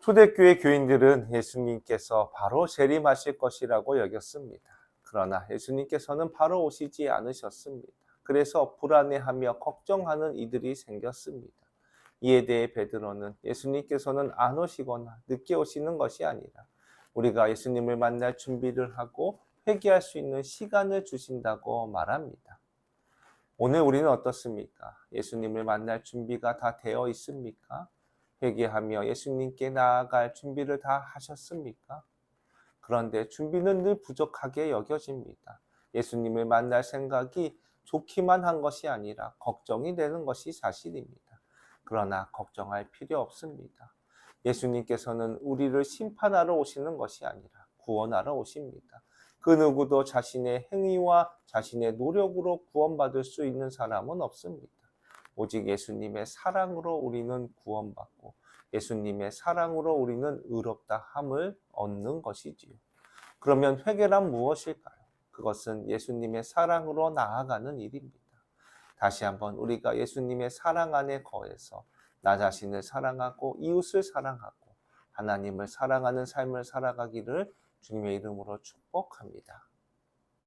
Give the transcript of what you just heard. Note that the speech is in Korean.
초대교회 교인들은 예수님께서 바로 재림하실 것이라고 여겼습니다. 그러나 예수님께서는 바로 오시지 않으셨습니다. 그래서 불안해하며 걱정하는 이들이 생겼습니다. 이에 대해 베드로는 예수님께서는 안 오시거나 늦게 오시는 것이 아니라 우리가 예수님을 만날 준비를 하고 회개할 수 있는 시간을 주신다고 말합니다. 오늘 우리는 어떻습니까? 예수님을 만날 준비가 다 되어 있습니까? 회개하며 예수님께 나아갈 준비를 다 하셨습니까? 그런데 준비는 늘 부족하게 여겨집니다. 예수님을 만날 생각이 좋기만 한 것이 아니라 걱정이 되는 것이 사실입니다. 그러나 걱정할 필요 없습니다. 예수님께서는 우리를 심판하러 오시는 것이 아니라 구원하러 오십니다. 그 누구도 자신의 행위와 자신의 노력으로 구원받을 수 있는 사람은 없습니다. 오직 예수님의 사랑으로 우리는 구원받고 예수님의 사랑으로 우리는 의롭다 함을 얻는 것이지요. 그러면 회개란 무엇일까요? 그것은 예수님의 사랑으로 나아가는 일입니다. 다시 한번 우리가 예수님의 사랑 안에 거해서 나 자신을 사랑하고 이웃을 사랑하고 하나님을 사랑하는 삶을 살아가기를 주님의 이름으로 축복합니다.